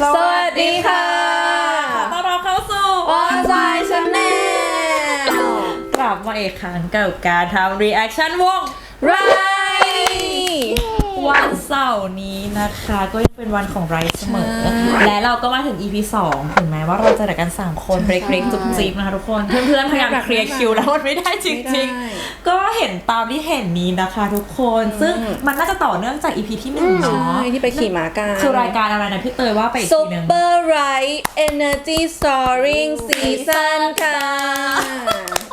สวัสดีค่ะ ขอต้อนรับเข้าสู่ On Side Channel กลับมาอีกครั้งกับการทำ reaction วงไร วันเสาร์นี้นะคะ ก็ยังเป็นวันของไรเสมอ และเราก็มาถึง EP 2ถึงแม้ว่าเราจะแต่กัน 3 คนเบรกเบรกจุกจิกนะคะทุกคน เพื่อนๆพยายามเคลียร์คิวแล้วมันไม่ได้จริงๆ ก็เห็นตามที่เห็นนี้นะคะ ทุกคนซึ่งมันน่าจะต่อเนื่องจาก EP ที่หนึ่งใช่เนาะที่ไปขี่ม้ากันคือรายการอะไรนะพี่เตยว่าไปอีกซุทีปหนึงเปอร์ไรเอเนอร์จีสตอริงซีซั่นค่ะ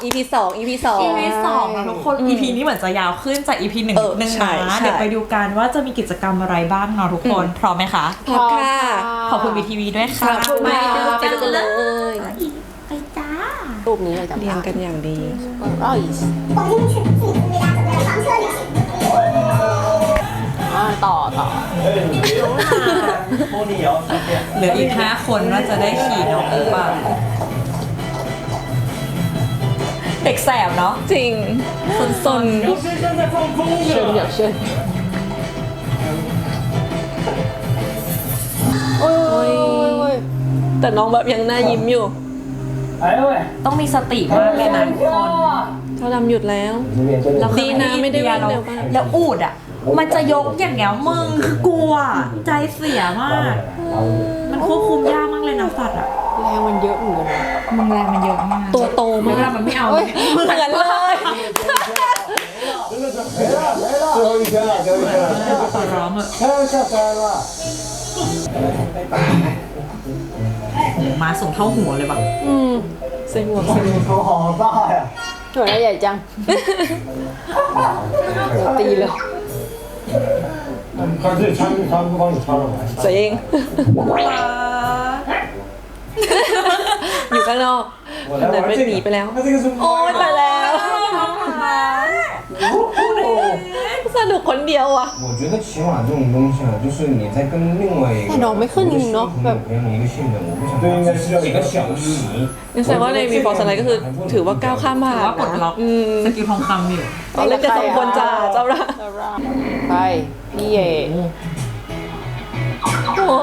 EP สอง EP สอง EP สองนะทุกคน EP นี้เหมือนจะยาวขึ้นจาก EP หนึ่งเออนิดนึงใช่นะใช่เดี๋ยวไปดูกันว่าว่าจะมีกิจกรรมอะไรบ้างเนาะทุกคน พร้อมไหมคะ พร้อมค่ะ ขอบคุณบีทีวีด้วยค่ะขอบคุณมากไปเลยไปจ้ารูปนี้เราจะเรียงกันอย่างดีอ๋อีกต่อต่อเหลืออีกห้าคนว่าจะได้ขี่น้องหรือเปล่าเด็กแสบเนาะจริงสนสนเชิญอยากเชิญ โอ้ยโอ้ย ๆแต่น้องแบบยังหน้ายิ้มอยู่ 哎呦喂！ ต้องมีสติมากเลยนะทุกคน เขาดำหยุดแล้ว เราเคย ดีนะไม่ได้วิ่ง เรา เร็วมาก แล้วอูดอ่ะ มันจะยกอย่างเงี้ยมึงคือกลัว ใจเสียมาก มันควบคุมยากมากเลยนะสัตว์อ่ะ แรงมันเยอะเหมือนกันนะ มึงแรงมันเยอะมาก ตัวโต เว มา ลาก มันไม่เอา เอ้ย เหมือนเลย 真的是没了没了，最后一天了，最后一天了， ขอร้องเถอะ มาส่งเท่าหัวเลยป่ะอืมใส่หัวใส่หัวเขาหอบ้าอะหัวใหญ่จังตีเลยใส่เองอยู่ข้างนอกขนาดเป็หนีไปแล้ว โอ้ยไปแล้ว สนุกคนเดียวอ่ะ 我觉得骑马这种东西啊，就是你在跟另外一个 แต่น้องไม่ขึ้นจริงๆเนาะแบบ 培养一个信任，我不想对应该是要几个小时。 งั้นแสดงว่าในมีฟอร์สไลด์ก็คือถือว่าก้าวข้ามผ่า ถื น อว่าปลดล็อก อืม สกิลทองคำอยู่ ตอนเล่นกับสองคนจ้าเจ้าละ ไปพี่เย่ โอ้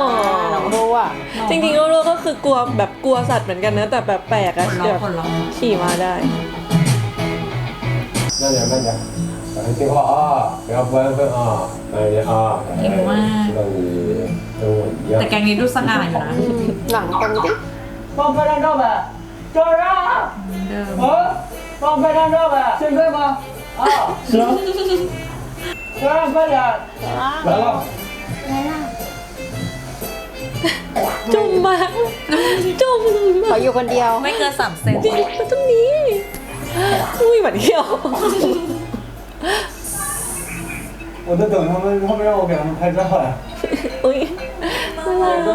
น้องรู้อ่ะ จริงๆก็รู้ก็คือกลัวแบบกลัวสัตว์เหมือนกันนะ แต่แบบแปลก ปล อะ ดล็อ แบ ก บ ปลดล็อก ขี่มาได้ 慢点慢点， 한 친구 아, 내가 보는 분 아, 나 이제 아, 정 말. 너무 แต่แกงนี้ดูสง่าอยู่นะหนังตรงนี้ Con phải đang đâu mà? Cho ra! เดิม Ờ? Con phải đang đâu mà? Xin phép mà. Ờ. Cho ra phải là... ว้าว Đó. จุ่มมากจุ่มขออยู่คนเดียวไม่เกินสามเซน มาตรงนี้อุ้ยเหมือนเที่ยว 我在等他们，他们让我给他们拍照呀。 อุ้ย 伟哥，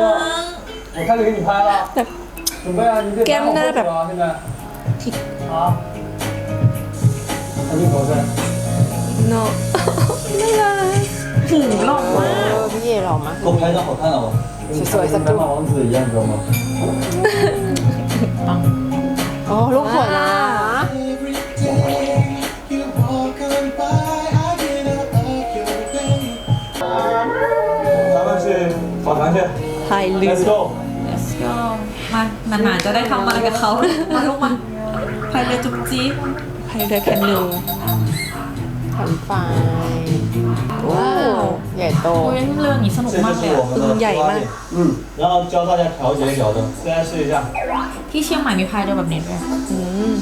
我开始给你拍了， แบบ 准备啊，你得 แก้มหน้าแบบ 啊，现在。啊。他镜头在。 เนาะน่ารัก หูหล่อ เอ มาก อพี่เย่หล่อมาก 给我拍张好看的吗？สวยๆสัก 跟 รูป 白马王子一样，知道吗？ โอ้ลูกสวยน น 跑团去 ไทยลืม ，Let's go。 Let's go มานานๆจะได้ทำอะไรกับเขา มาลูกมาใครเลยจุ๊บจี๊บ ไทยเรือแคนู ทำไฟว้าวใหญ่โต โอ้ยเรื่องนี้สนุก 这 มาก 就 เลย 是我 อะ 们的出发点。嗯，然后教大家调节脚蹬，现在试一下。 ที่เชียงใหม่มีพายเรือแบบนี้ด้วย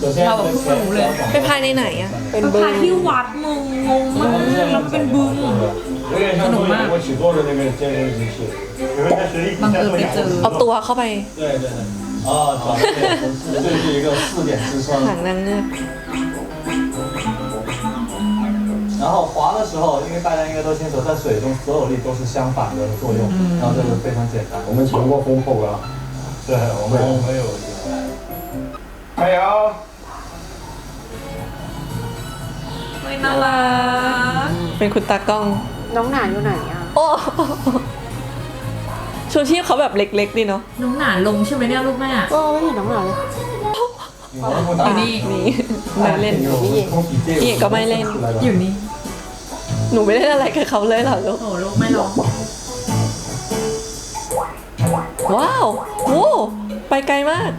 首先这个前脚 ไปภายในไหนอะ เป็น เป็น บึ พาง ยที่วัดมึงงงมากแล้วเป็นบึง 有点像中国我 起坐的那个健身姿势。你们在实力 บังเอิญไปเจอ เอาตัวเข้าไป 对对对。啊，脚这点不是，这是一个四点支撑。 หางนางเงือก 然后滑的时候，因为大家应该都清楚，在水中所有力都是相反的作用，然后这个非常简单。我们尝过风破了。对，我们我们有。加油！ ไม่น่ารัก เป็นคุณตากล้อง น้องหนาอยู่ไหนอะ โอ้ชูชีพเขาแบบเล็กๆนี่เนาะน้องหนานลงใช่ไหมเนี่ยลูกแม่ก็ไม่เห็นน้องหนาเลย อยู่นี่นี่ไม่เล่นนี่ก็ไม่เล่น อยู่นี่หนูไม่เล่นอะไรกับเขาเลยหรอลูก โอ้ลูกไม่ลงว้าวโอ้ไปไกลมาก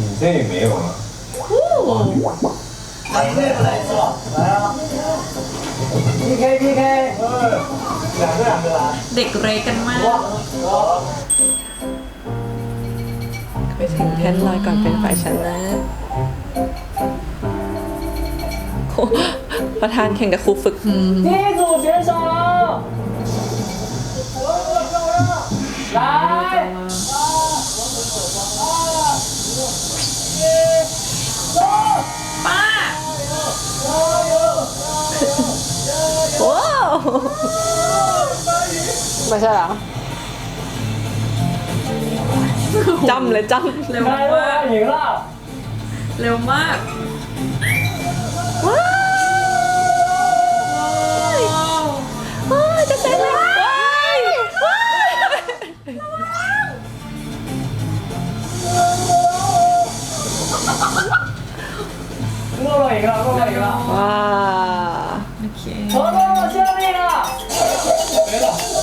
인생이 매 워. โอ้ เด็กเรกันมากไปถึงแท่นลอยก่อนเป็นฝ่ายชนะประธานแข่งกับครูฝึกที่สุดเสียสอ ม่ใช่หรอจำเลยจำเร็วมากหญิงล่ะเร็วมากว้าวจะเต็มแลยเมื่อไฮ้ยครับเมื่อไหร่ครับว้าโอเคโอ้โหเชื่อไหมล่ะ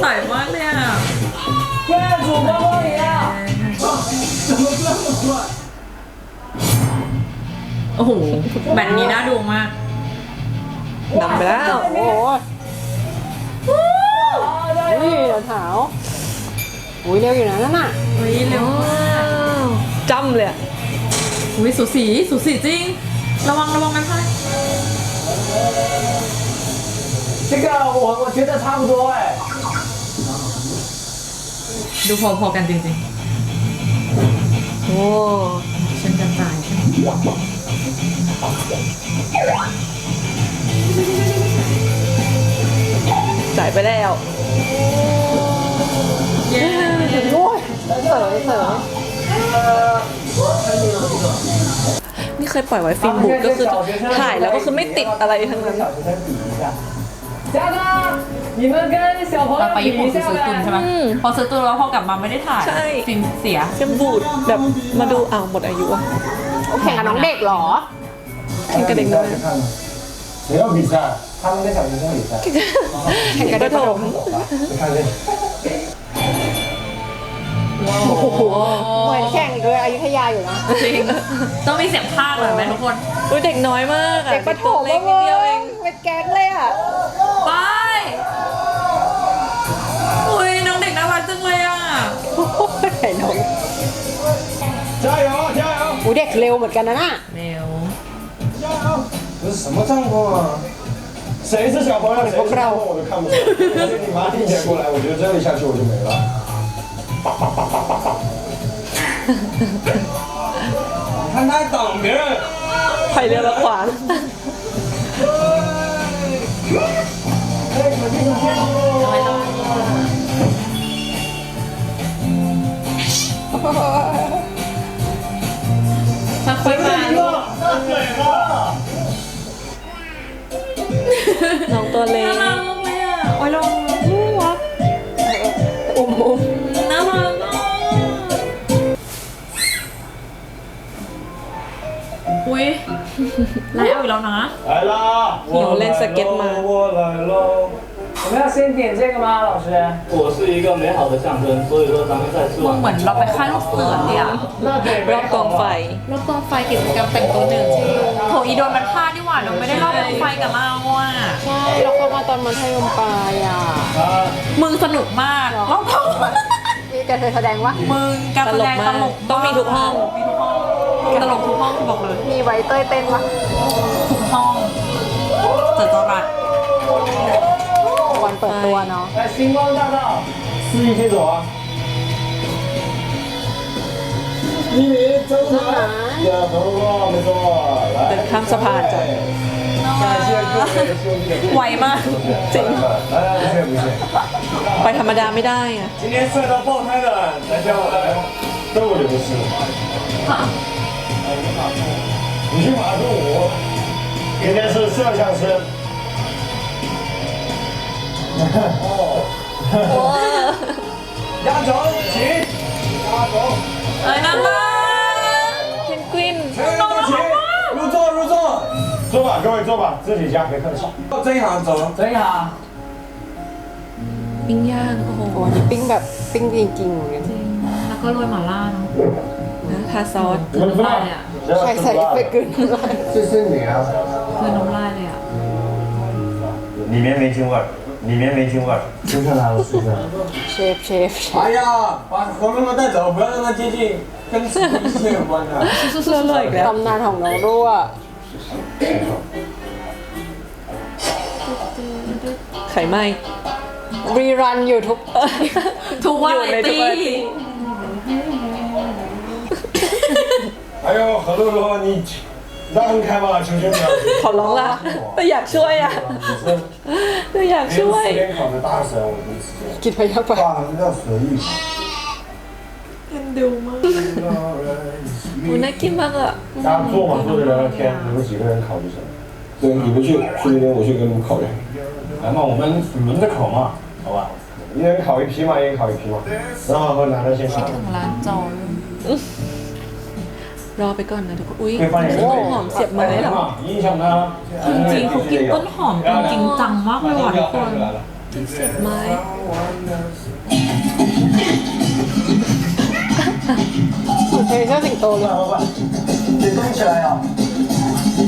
ใสมากเลยอ่ะ 第二组光光赢了。 โอ้โห แบตนี้น่าดูมาก นำไปแล้ว โอ้โหอุ้ยเดี๋ยวเท้าอุ้ยเร็วอยู่นะนั่นน่ะ เฮ้ยเร็วมาก ว้าวจำเลยอะ อุ้ยสูสีสูสีจริง ระวังระวังมันพลาด 这个我我觉得差不多哎。 ดูพอๆกันจริงโอ้ๆเช่นกันจ่ายใช่ไหมจ่ายไปแล้ว เย้โอ้ยเสยเสยนี่เคยปล่อยไว้ฟิล์มบุกก็คือถ่ายแล้วก็คือไม่ติดอะไรทั้งนั้น 小学生比一下。嘉哥，你们跟小朋 เรา 友 ไป 比 ญี่ปุ่น 一 คือ 下 ซื้อตุนใช่ไหม 呗。 อืม พอซื้อตุนแล้วพอกลับมาไม่ได้ถ่าย ใช่ ฟิล์มเสีย เชื่อมบูดแบบมาดูอ้าวหมดอายุอะ แข่งกับน้องเด็กเหรอ แข่งกับเด็กน้อย 谁要比赛？他们跟小学生比赛。 แข่งกับเด็กประถม 就看这个。 โอ้โหเหมือนแข่งด้วยอยุธยาอยู่นะ จริง ต้องมีเสียงพากย์หน่อยไหมทุกคน อุ้ยเด็กน้อยมากอะ เด็กประถม เล็กนิดเดียวเอง เป็นแก๊งเลยอ่ะ ไป อุ้ยน้องเด็กน่ารักจังเลยอ่ะ โอ้ยไอ้น้อง 加油加油 อูเด็กเร็วเหมือนกันนะน่ะ เร็ว 加油！这是什么状况啊？谁是小朋友，谁是大朋友我都看不出来。而且你妈提前过来，我觉得这一下去我就没了。你看他还挡别人， ไผ่เรื ถ้ค่มาน้องตัวเล็กน่ารักเลยอะโอ้ยลงน่ารัอุ้มอุ้มน่ารักอุ้ยไล่เอาอีกแล้วนะหิวเล่นสเก็ตมา 我们要先点这个吗，老师？我是一个美好的象征，所以说咱们在吃 มึง 完 เหมือนเราไปค่ายลูกเสือเลยอ่ะ 那得 รอบกองไฟ รอบกองไฟกิจกรรมแต่งตัวหนึ่งโหอีโดนมันพลาดดีกว่าเราไม่ได้รอบกองไฟกับเราอ่ะ ใช่เราเข้ามาตอนมัธยมปลายอ่ะ มึงสนุกมากรอบกองไฟ นี่แกเคยแสดงวะ มึงการแสดงตลก ต้องมีทุกห้อง มีทุกห้องตลกทุกห้องบอกเลย มีไว้เต้ยเต้นวะ เปิดตัวเนาะ 来星光大道，司仪先走啊！一米真难，两头光没错， เดิน 来， ข้ามสะพานจ้ะ 感谢各位兄弟的 ไวมาก 来来不谢不谢。 ไปธรรมดาไม่ได้อะ 今天帅到爆胎的，来叫我来，都我就不是。你去马术舞，今天是摄像师。 哦， 压轴，起，压轴， เอ้ยน่ารัก เพนกวิน 全员都起，入座入座，坐吧，各位坐吧，自己家别客气。这一行走，这一行， ปิ้งย่าง โอ้โห โอ้นี่ปิ้งแบบปิ้งจริงๆเหมือนกัน แล้วก็โรยหม่าล่าเนาะ นะทาซอส 你们知道 对呀？ใครใส่เอฟเฟกต์เกินอะไร 这是你啊。 คือน้ำลายเลยอ่ะ 里面没京味儿， 里面没京味儿。吃上来了，吃上来了。 เชฟเชฟเชฟ 哎呀，把盒妹们带走，不要让它接近跟吃一切有关的。 เลิกแล้ว ตำนานของน้องรั่ว ไข่ไหม รีรันอยู่ทุก ทุกวัน อยู่ ไอ ในทุก ตี้ วันที่ 哎呦，何露露，你 让开吧，求求你了。好冷啊！那眼皮外呀，那眼皮外。考的大神，我跟你。给他一把。放。我那？大家坐嘛，坐着聊聊天。你们几个人考就行。对，你不去，去那边我去给你们考去。来嘛，我们轮着考嘛，好吧？一人考一批嘛，一人考一批嘛。然后和男的先上。干嘛啦？ รอไปก่อนนะทุกคนอุ้ย 可以放点 ต้นหอมเสียบไม้เหรอ 影响他。 จริงๆเขากินต้นหอมกันจริงจังมากเลยว่ะทุกคน เสียบไม้ เพลงเจ้าสิงโตเลย 老板，得动起来啊！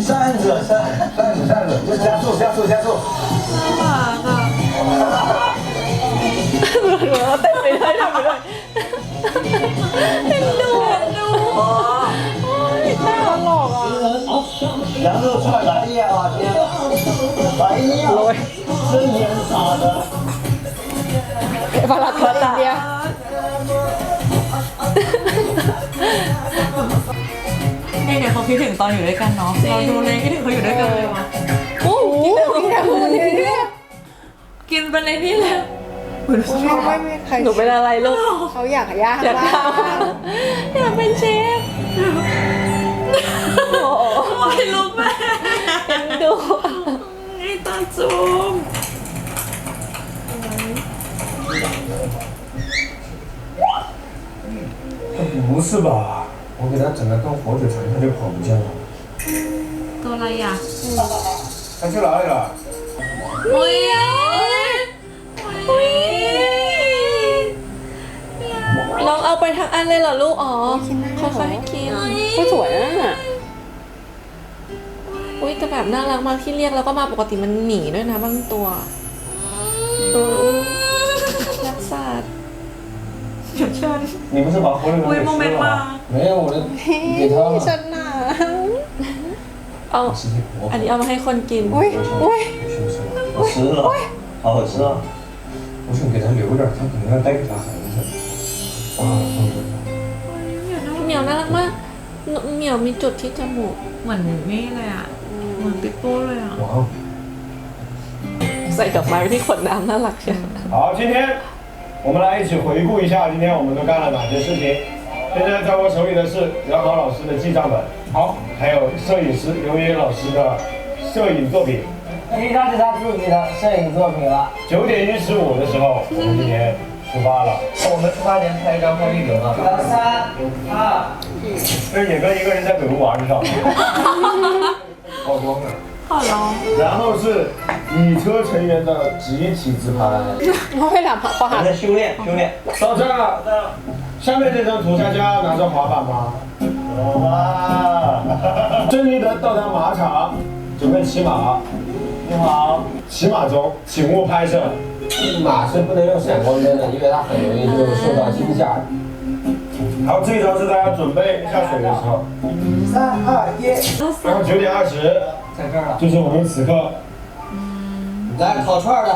站着，站站着，站着，加速，加速，加速。 น่ารักอ่ะ เราเต้นไป 然后出来白夜啊，天，白夜，真烟啥的。 พาราตาอินเดีย เนี่ยเนี่ยเขาคิดถึงตอนอยู่ด้วยกันเนาะเราดูเลยคิดถึงเขาอยู่ด้วยกันเลยว่ะ โอ้กินได้หมด แค่คนนี้เนี่ย กินไปเลยนี่แหละ ไม่ไม่ไม่ใคร หนูเป็นอะไรลูก เขาอยากย่าง อยาก บ้า ทำ ง อยากเป็นเชฟโอ้โห โอ้ ยลูกแม่ เอ็นดู ไอ้ตาจูม 不是吧？我给他整的跟火腿肠，他就跑不见了。 ตัวอะไรอ่ะ 他去哪里了？ อุ้ยอุ้ย น้องเอาไปทั้งอันเลยเหรอลูก อ๋อค่อยๆให้กิน ก็สวยนะน่ะ อุ้ยแต่แบบน่ารักมากที่เรียกแล้วก็มาปกติมันหนีด้วยนะบางตัวเออรักษา เดี๋ยวเชิญ 你不是把火腿肠 อุ้ย 给 โมเมน 吃 ต์ 了 มา 吗？没有，我的给他了。 ฉันหนา เอา อันนี้เอามาให้คนกิน อุ้ยอุ้ย 是不是？我吃了，好好吃啊！我想给他留点，他可能要带给他孩子。啊，放这儿。 เหมียวน่ารักมากเหมียวมีจุดที่จมูก เหมือนนี่เลยอ่ะ เห มือนปิปโป้เลยอ่ะ 哇哦！ ใส่ดอกไม้ไว้ที่ขวดน้ำน่ารักเชียว 好，今天我们来一起回顾一下今天我们都干了哪些事情。现在在我手里的是杨豪老师的记账本，好，还有摄影师刘烨老师的摄影作品。以上是他自己的摄影作品了。九点一十五的时候，我们今天出发了。我们出发前拍一张拍立得吧。三二，这也跟一个人在北部玩是吧？ 曝光了。然后是女车成员的集体自拍，你会两旁你含在修炼，修炼到这儿。下面这张图，大家要拿上滑板吗？哇，珍妮德到达马场，准备骑马。你好，骑马中请勿拍摄，马是不能用闪光灯的，因为它很容易就受到惊吓。好，这一张是大家准备下水的时候。三二一，然后九点二十，在这儿了。就是我们此刻来烤串的，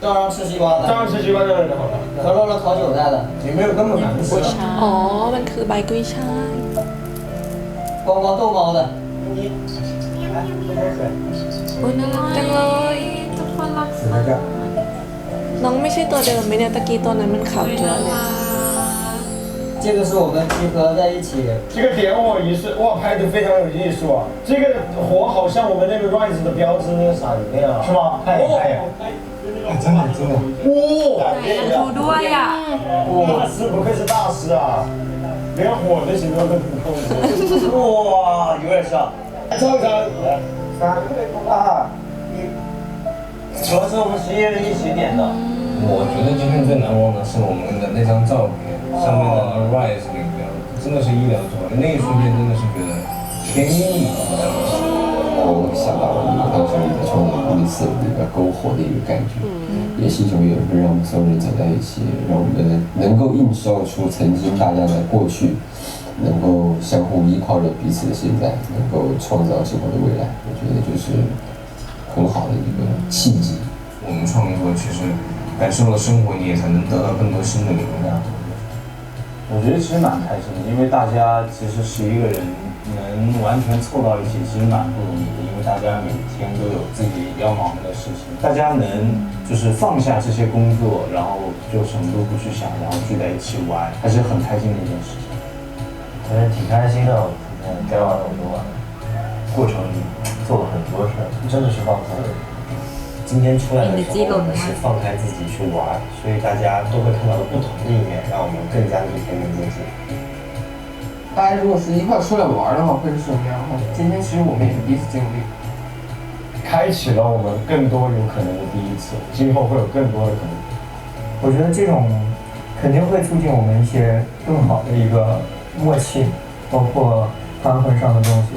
照样吃西瓜照的，样吃西瓜的人好了。可乐了烤韭菜的，也没有那么难吃啊。 อ๋อ มันคือใบกุ้ยช่าย 光光豆猫的。 อุ้ยน่ารักจังเลย ทุกคนรัก 只能这样。 น้องไม่ใช่ตัวเดิมไหมเนี่ยตะกี้ตัวนั้นมันขาวจัวเลย 这个是我们集合在一起。这个点火仪式哇拍的非常有艺术啊。这个火好像我们那个 rise 的标志那个闪一样是吗太厉害了真的真的。哇好多呀。哇大师不愧是大师啊。连火的形状都不放哇有点像。来照一张来三二一主要是我们十一人一起点的。我觉得今天最难忘的是我们的那张照片。上面的 Rise 那个标，真的是意料之外，那一瞬间真的是觉得天意，你知道吗？我想到了一个当时一个冲的绿色的一个篝火的一个感觉，也是一种缘分，让我们所有人走在一起，让我们能够映照出曾经大家的过去，能够相互依靠着彼此的现在，能够创造生活的未来。我觉得就是很好的一个契机。我们创作其实感受了生活，你也才能得到更多新的灵感。我觉得其实蛮开心的，因为大家其实十一个人能完全凑到一起，其实蛮不容易的，因为大家每天都有自己要忙的事情，大家能就是放下这些工作，然后就什么都不去想，然后聚在一起玩，还是很开心的一件事情。还是挺开心的，今天该玩的我都玩了，过程做了很多事儿，真的是放松。今天出来的时候，我们是放开自己去玩，所以大家都会看到不同的一面，让我们更加的甜蜜接近。大家如果是一块出来玩的话，会是什么样的？今天其实我们也是第一次经历。开启了我们更多有可能的第一次，今后会有更多的可能。我觉得这种肯定会促进我们一些更好的一个默契，包括翻混上的东西。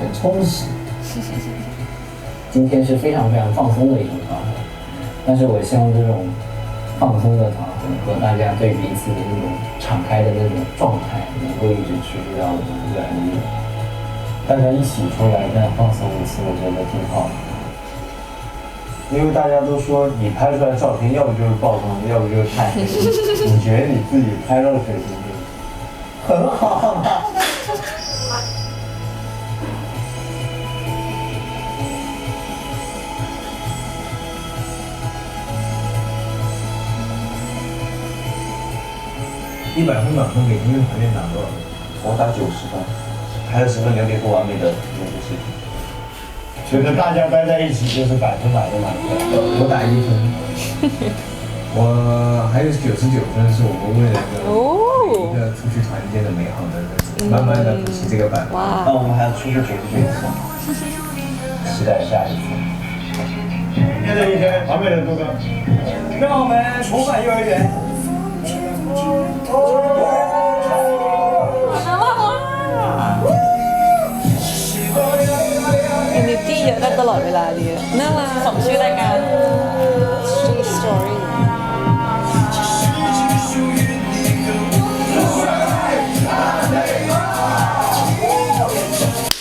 很充实。今天是非常非常放松的一种场合，但是我希望这种放松的场合和大家对彼此的那种敞开的那种状态，能够一直持续到我们未来的日。大家一起出来这样放松一次，我觉得挺好的。因为大家都说你拍出来照片，要不就是曝光，要不就是太黑。你觉得你自己拍到的水平很好一百分满分给音乐团队打多少分？我打九十分，还有十分留给不完美的那个视频。觉得大家待在一起就是百分百的满分。我打一分，我还有九十九分，是我们未来的一个出去团建的美好的日子，慢慢的补齐这个百分。那我们还要出去九十九次，期待下一次。今天的一天，完美的度过。让我们重返幼儿园。 เอเนจีเยอะได้ตลอดเวลาเลยอะน่ารักสมชื่อรายการ Street Story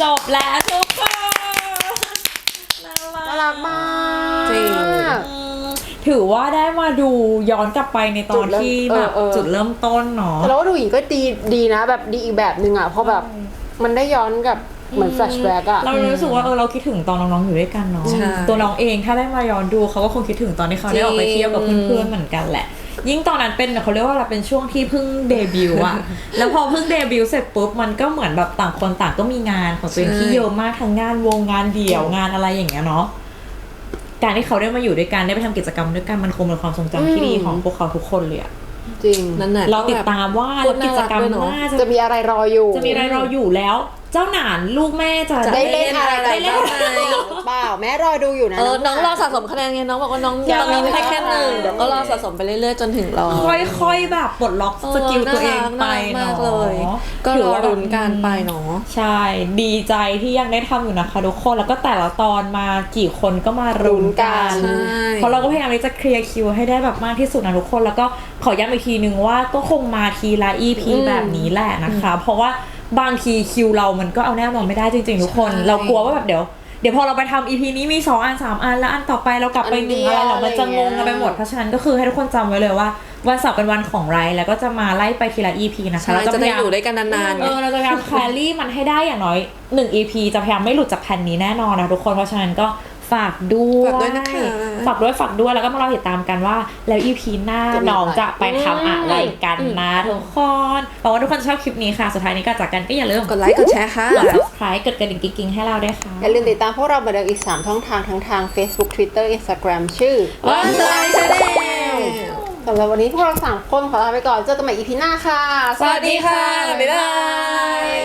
จบแล้วทุกคน น่ารักมาก จริง ถือว่าได้มาดูย้อนกลับไปในตอนที่แบบเออเออ จุดเริ่มต้นเนาะ แต่เราว่าดูอีกก็ดีดีนะ แบบดีอีกแบบหนึ่งอะเพราะแบบมันได้ย้อนกับเหมือนแฟลชแบ็กอะ เรารู้สึกว่าเออเราคิดถึงตอนน้องๆอยู่ด้วยกันเนาะใช่ตัวน้องเองถ้าได้มาย้อนดูเขาก็คงคิดถึงตอนที่เขาได้ออกไปเที่ยวกับเพื่อนๆเหมือนกันแหละ ยิ่งตอนนั้นเป็นเขาเรียกว่าเราเป็นช่วงที่เพิ่งเดบิวต์อะ แล้วพอเพิ่งเดบิวต์เสร็จปุ๊บมันก็เหมือนแบบต่างคนต่างก็มีงานของตัวเองที่เยอะมากทั้งงานวงงานเดี่ยวงานอะไรอย่างเงี้ยเนาะ การที่เขาได้มาอยู่ด้วยกันได้ไปทำกิจกรรมด้วยกันมันคงเป็นความทรงจำที่ดีของพวกเขาทุกคนเลยอะจริงนั่นแหละเราติดตามว่าโคแล้วตรกิน่าจรักกรรมด้วยเนอะหน้าจะจะมีอะไรรออยู่ จะมีอะไรรออยู่แล้ว เจ้าหนานลูกแม่จะได้เล่นอะไรได้ได้เล่เล่นนอะไรหรือเปล่าแม่รอดูอยู่นะเออน้องรอสะสมคะแนนไงน้องบอกว่าน้องยังตอนนี้ไม่ได้แค่หนึ่งไม่ได้เดี๋ยวก็รอสะสมไปเรื่อยๆจนถึงร้อยค่อยๆแบบปลดล็อกสกิลตัวเองไปน่ารักเนาะมากเลยก็ถืรอว่ารุนการไปเนาะใช่ดีใจที่ยังได้ทำอยู่นะคะทุกคนแล้วก็แต่ละตอนมากี่คนก็มารุนกันใช่เพราะเราก็พยายามที่จะเคลียร์คิวให้ได้แบบมากที่สุดนะทุกคนแล้วก็ขอย้ำอีกทีนึงว่าก็คงมาทีละ EP แบบนี้แหละนะคะ เพราะว่า บางทีคิวเรามันก็เอาแน่นอนไม่ได้จริง ๆ ทุกคนใช่เรากลัวว่าแบบเดี๋ยวเดี๋ยวพอเราไปทำ EP นี้มี2อัน3อันแล้วอันต่อไปเรากลับไปหนึ่งอันเดีอะยวไรเรามันจะงงกันไปหมดอะไรอย่างเงี้ยเพราะฉะนั้นก็คือให้ทุกคนจำไว้เลยว่าวันเสาร์เป็นวันของไรแล้วก็จะมาไล่ไปทีละ EP นะคะใช่เราจะพได้ยายามอยู่ด้วยกันนานๆเอไงอเราจะพยายามแคลรี่มันให้ได้อย่างน้อย1 EP จะพยายามไม่หลุดจากแผ่นนี้แน่นอนนะทุกคนเพราะฉะนั้นก็ ฝากด้วยฝากด้วยนะคะฝากด้วยฝากด้วยแล้วก็มารอติดตามกันว่า แล้วอีพีหน้าจะมีน้องอะไรจะไปทำอะไรกันนะทุกคนหวังว่าทุกคนชอบคลิปนี้ค่ะ สุดท้ายนี้ก็จากกันก็อย่าลืมกดไลค์กดแชร์ค่ะกด subscribe กดกระดิ่งกิ๊งๆให้เราด้วยค่ะ อย่าลืมติดตามพวกเราเหมือนเดิมอีก 3 ช่องทางทั้งทาง Facebook Twitter Instagram ชื่อวันสไลด์ชาแนลสำหรับวันนี้พวกเรา3คนขอลาไปก่อนเจอกันใหม่ EP หน้าค่ะ สวัสดีค่ะ บ๊ายบาย